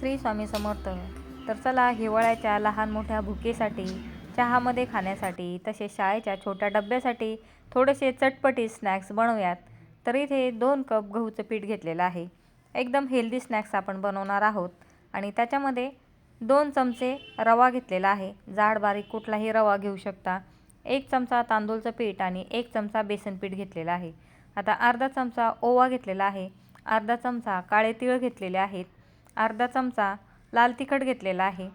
श्री स्वामी समर्थ. तर चला हिवाळ्याच्या लहान मोठ्या भुकेसाठी चहामध्ये खाण्यासाठी तसेच शाळेच्या छोट्या डब्यासाठी थोडेसे चटपटी स्नॅक्स बनवूयात. तर इथे दोन कप गहूचं पीठ घेतलेलं आहे. एकदम हेल्दी स्नॅक्स आपण बनवणार आहोत. आणि त्याच्यामध्ये दोन चमचे रवा घेतलेला आहे. जाड बारीक कुठलाही रवा घेऊ शकता. एक चमचा तांदूळचं पीठ आणि एक चमचा बेसन पीठ घेतलेला आहे. आता अर्धा चमचा ओवा घेतलेला आहे. अर्धा चमचा काळे तिळ घेतलेले आहेत. अर्धा चमचा लाल तिखट घेतलेला आहे.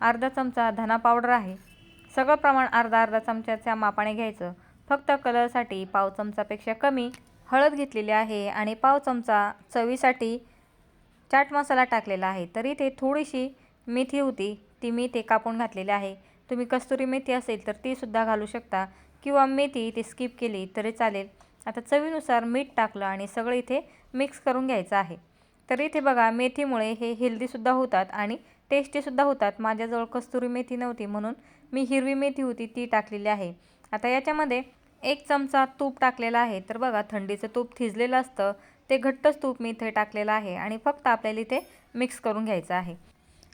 अर्धा चमचा धना पावडर आहे. सगळं प्रमाण अर्धा अर्धा चमच्याच्या मापाने घ्यायचं. फक्त कलरसाठी पाव चमचापेक्षा कमी हळद घेतलेली आहे आणि पाव चमचा चवीसाठी चाट मसाला टाकलेला आहे. तरी ते थोडीशी मेथी होती. ती मी ते कापून घातलेली आहे. तुम्ही कस्तुरी मेथी असेल तर तीसुद्धा घालू शकता किंवा मेथी ते स्किप केली तरी चालेल. आता चवीनुसार मीठ टाकलं आणि सगळं इथे मिक्स करून घ्यायचं आहे. तर इथे बघा मेथीमुळे हे हेल्दीसुद्धा होतात आणि टेस्टीसुद्धा होतात. माझ्याजवळ कस्तुरी मेथी नव्हती म्हणून मी हिरवी मेथी होती ती टाकलेली आहे. आता याच्यामध्ये एक चमचा तूप टाकलेला आहे. तर बघा थंडीचं तूप थिजलेलं असतं. ते घट्टच तूप मी इथे टाकलेलं आहे आणि फक्त आपल्याला इथे मिक्स करून घ्यायचं आहे.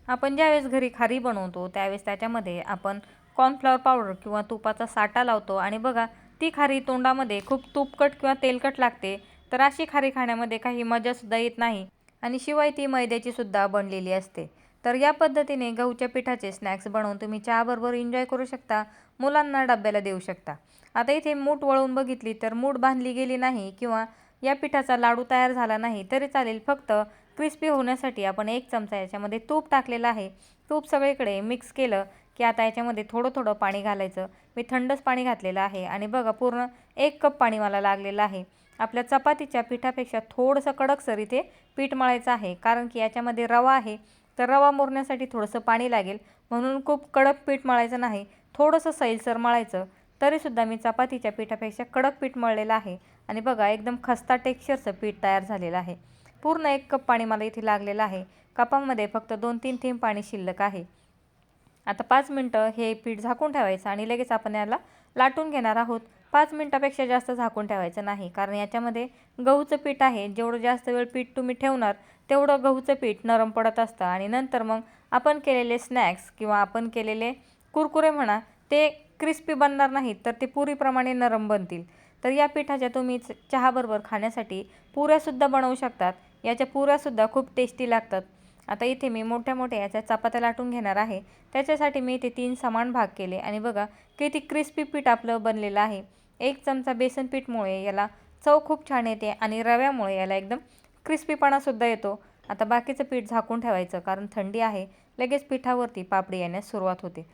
आपण ज्यावेळेस घरी खारी बनवतो त्यावेळेस त्याच्यामध्ये आपण कॉर्नफ्लॉवर पावडर किंवा तुपाचा साठा लावतो आणि बघा ती खारी तोंडामध्ये खूप तुपकट किंवा तेलकट लागते. तर अशी खारी खाण्यामध्ये काही मजासुद्धा येत नाही. आणि शिवाय ती मैद्याची सुद्धा बनलेली असते. तर या पद्धतीने गहूच्या पिठाचे स्नॅक्स बनवून तुम्ही चहाबरोबर एन्जॉय करू शकता. मुलांना डब्याला देऊ शकता. आता इथे मूठ वळून बघितली तर मूठ बांधली गेली नाही किंवा या पिठाचा लाडू तयार झाला नाही तरी चालेल. फक्त क्रिस्पी होण्यासाठी आपण एक चमचा याच्यामध्ये तूप टाकलेलं आहे. तूप सगळीकडे मिक्स केलं की आता याच्यामध्ये थोडं थोडं पाणी घालायचं. मी थंडच पाणी घातलेलं आहे आणि बघा पूर्ण एक कप पाणी मला लागलेलं आहे. आपल्या चपातीच्या पिठापेक्षा थोडंसं कडकसर इथे पीठ मळायचं आहे. कारण की याच्यामध्ये रवा आहे. तर रवा मुरण्यासाठी थोडंसं पाणी लागेल. म्हणून खूप कडक पीठ मळायचं नाही. थोडंसं सैलसर मळायचं. तरीसुद्धा मी चपातीच्या पिठापेक्षा कडक पीठ मळलेलं आहे. आणि बघा एकदम खस्ता टेक्स्चरचं पीठ तयार झालेलं आहे. पूर्ण एक कप पाणी मला इथे लागलेलं आहे. कपामध्ये फक्त दोन तीन थेंब पाणी शिल्लक आहे. आता पाच मिनटं हे पीठ झाकून ठेवायचं आणि लगेच आपण याला लाटून घेणार आहोत. पाच मिनटापेक्षा जास्त झाकून ठेवायचं नाही. कारण याच्यामध्ये गहूचं पीठ आहे. जेवढं जास्त वेळ पीठ तुम्ही ठेवणार तेवढं गहूचं पीठ नरम पडत असतं. आणि नंतर मग आपण केलेले स्नॅक्स किंवा आपण केलेले कुरकुरे म्हणा ते क्रिस्पी बनणार नाहीत तर ते पुरीप्रमाणे नरम बनतील. तर या पिठाच्या तुम्ही चहाबरोबर खाण्यासाठी पुऱ्यासुद्धा बनवू शकतात. याच्या पुऱ्यासुद्धा खूप टेस्टी लागतात. आता इथे मी मोठ्या मोठ्या याच्या चपात्या लाटून घेणार आहे. त्याच्यासाठी मी इथे तीन समान भाग केले. आणि बघा किती क्रिस्पी पीठ आपलं बनलेलं आहे. एक चमचा बेसन पीठमुळे याला चव खूप छान येते आणि रव्यामुळे याला एकदम क्रिस्पीपणासुद्धा येतो. आता बाकीचं पीठ झाकून ठेवायचं कारण थंडी आहे. लगेच पिठावरती पापडी येण्यास सुरुवात होते.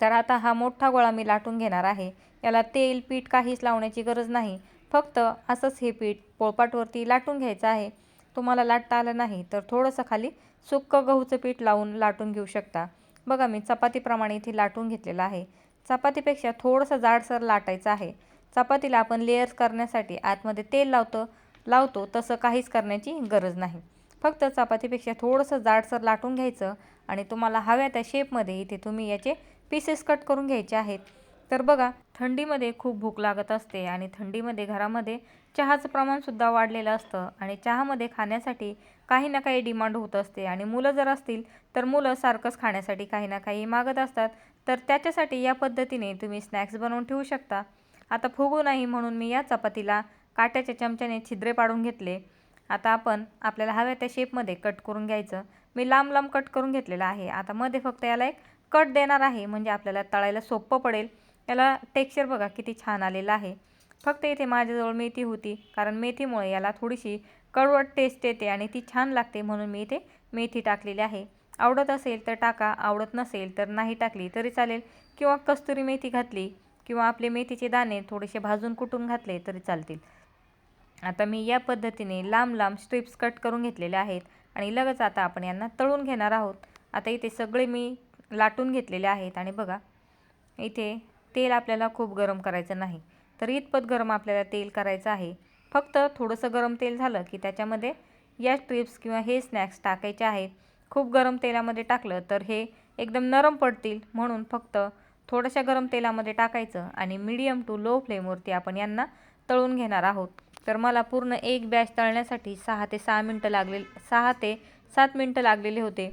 तर आता हा मोठा गोळा मी लाटून घेणार आहे. याला तेल पीठ काहीच लावण्याची गरज नाही. फक्त असंच हे पीठ पोळपाटवरती लाटून घ्यायचं आहे. तुम्हाला लाटता आलं नाही तर थोडंसं खाली सुक्कं गहूचं पीठ लावून लाटून घेऊ शकता. बघा मी चपातीप्रमाणे इथे लाटून घेतलेलं आहे. चपातीपेक्षा थोडंसं जाडसर लाटायचं आहे. चपातीला आपण लेयर्स करण्यासाठी आतमध्ये तेल लावतो लावतो तसं काहीच करण्याची गरज नाही. फक्त चपातीपेक्षा थोडंसं जाडसर लाटून घ्यायचं आणि तुम्हाला हव्या त्या शेपमध्ये इथे तुम्ही याचे पीसेस कट करून घ्यायचे आहेत. तर बघा थंडीमध्ये खूप भूक लागत असते आणि थंडीमध्ये घरामध्ये चहाचं प्रमाणसुद्धा वाढलेलं असतं आणि चहामध्ये खाण्यासाठी काही ना काही डिमांड होत असते आणि मुलं जर असतील तर मुलं सारखंच खाण्यासाठी काही ना काही मागत असतात. तर त्याच्यासाठी या पद्धतीने तुम्ही स्नॅक्स बनवून ठेवू शकता. आता फुगू नाही म्हणून मी या चपातीला काट्याच्या चमच्याने छिद्रे पाडून घेतले. आता आपण आपल्याला हव्या त्या शेपमध्ये कट करून घ्यायचं. मी लांब लांब कट करून घेतलेलं आहे. आता मध्ये फक्त याला एक कट देणार आहे. म्हणजे आपल्याला तळायला सोपं पडेल. याला टेक्स्चर बघा किती छान आलेलं आहे. फक्त इथे माझ्याजवळ मेथी होती कारण मेथीमुळे याला थोडीशी कडवट टेस्ट येते आणि ती छान लागते म्हणून मी इथे मेथी टाकलेली आहे. आवडत असेल तर टाका आवडत नसेल तर नाही टाकली तरी चालेल. किंवा कस्तुरी मेथी घातली किंवा आपले मेथीचे दाणे थोडेसे भाजून कुटून घातले तरी चालतील. आता मी या पद्धतीने लांब लांब स्ट्रिप्स कट करून घेतलेले आहेत आणि लगेच आता आपण यांना तळून घेणार आहोत. आता इथे सगळे मी लाटून घेतलेले आहेत आणि बघा इथे तेल आपल्याला खूप गरम करायचं नाही. तर इतपत गरम आपल्याला तेल करायचं आहे. फक्त थोडंसं गरम तेल झालं की त्याच्यामध्ये या स्ट्रिप्स किंवा हे स्नॅक्स टाकायचे आहेत. खूप गरम तेलामध्ये टाकलं तर हे एकदम नरम पडतील. म्हणून फक्त थोड्याशा गरम तेलामध्ये टाकायचं आणि मीडियम टू लो फ्लेमवरती आपण यांना तळून घेणार आहोत. तर मला पूर्ण एक बॅच तळण्यासाठी सहा ते सहा मिनटं लागले सहा ते सात मिनटं लागलेले होते.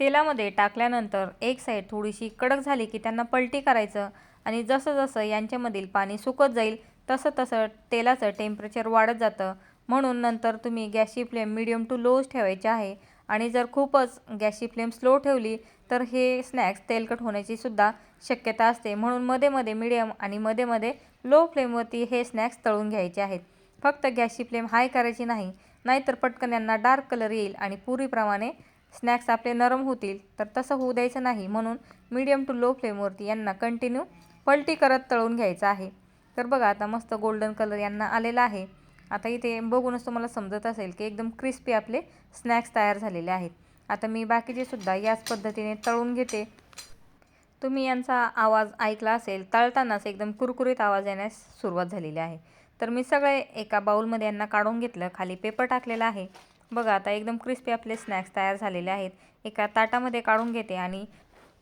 तेलामध्ये टाकल्यानंतर एक साईड थोडीशी कडक झाली की त्यांना पलटी करायचं आणि जसं जसं यांच्यामधील पाणी सुकत जाईल तसं तसं तेलाचं टेम्परेचर वाढत जातं. म्हणून नंतर तुम्ही गॅसची फ्लेम मिडियम टू लोज ठेवायची आहे आणि जर खूपच गॅसची फ्लेम स्लो ठेवली तर हे स्नॅक्स तेलकट होण्याची सुद्धा शक्यता असते. म्हणून मध्ये मध्ये मिडियम आणि मध्ये मध्ये लो फ्लेमवरती हे स्नॅक्स तळून घ्यायचे आहेत. फक्त गॅसची फ्लेम हाय करायची नाही नाहीतर पटकन यांना डार्क कलर येईल आणि पुरीप्रमाणे स्नॅक्स आपले नरम होतील तर तसं होऊ द्यायचं नाही म्हणून मीडियम टू लो फ्लेमवरती यांना कंटिन्यू पलटी करत तळून घ्यायचं आहे. तर बघा आता मस्त गोल्डन कलर यांना आलेला आहे. आता इथे बघूनच तुम्हाला समजत असेल की एकदम क्रिस्पी आपले स्नॅक्स तयार झालेले आहेत. आता मी बाकीचे सुद्धा याच पद्धतीने तळून घेते. तुम्ही यांचा आवाज ऐकला असेल तळतानाच एकदम कुरकुरीत आवाज येण्यास सुरुवात झालेली आहे. तर मी सगळे एका बाऊलमध्ये यांना काढून घेतलं खाली पेपर टाकलेला आहे. बघा आता एकदम क्रिस्पी आपले स्नॅक्स तयार झालेले आहेत. एका ताटामध्ये काढून घेते आणि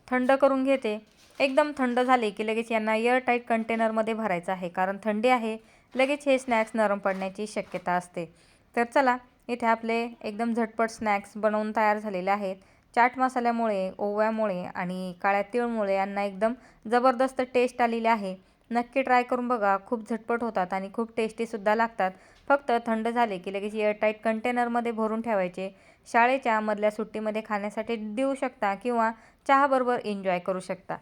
थंड करून घेते. एकदम थंड झाले की लगेच यांना एअर टाईट कंटेनरमध्ये भरायचं आहे. कारण थंडी आहे लगेच हे स्नॅक्स नरम पडण्याची शक्यता असते. तर चला इथे आपले एकदम झटपट स्नॅक्स बनवून तयार झालेले आहेत. चाट मसाल्यामुळे ओव्यामुळे आणि काळ्या तिळमुळे यांना एकदम जबरदस्त टेस्ट आलेली आहे. नक्की ट्राय करून बघा खूप झटपट होतात आणि खूप टेस्टीसुद्धा लागतात. फक्त थंड झाले की लगेच एअरटाईट कंटेनरमध्ये भरून ठेवायचे. शाळेच्या मधल्या सुट्टीमध्ये खाण्यासाठी देऊ शकता किंवा चहाबरोबर एन्जॉय करू शकता.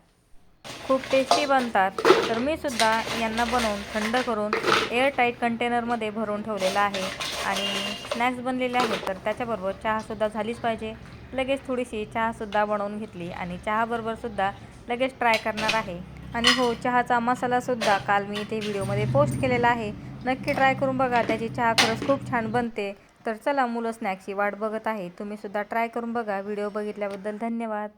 खूप टेस्टी बनतात. तर मी सुद्धा यांना बनवून थंड करून एअरटाईट कंटेनरमध्ये भरून ठेवलेलं आहे आणि स्नॅक्स बनलेले आहेत. तर त्याच्याबरोबर चहासुद्धा झालीच पाहिजे. लगेच थोडीशी चहासुद्धा बनवून घेतली आणि चहाबरोबरसुद्धा लगेच ट्राय करणार आहे. आणि हो चहाचा मसालासुद्धा काल मी इथे व्हिडिओमध्ये पोस्ट केलेला आहे. नक्की ट्राय करून बघा त्याची चहा खरंच खूप छान बनते. तर चला मुलं स्नॅक्सची वाट बघत आहे. तुम्हीसुद्धा ट्राय करून बघा. व्हिडिओ बघितल्याबद्दल धन्यवाद.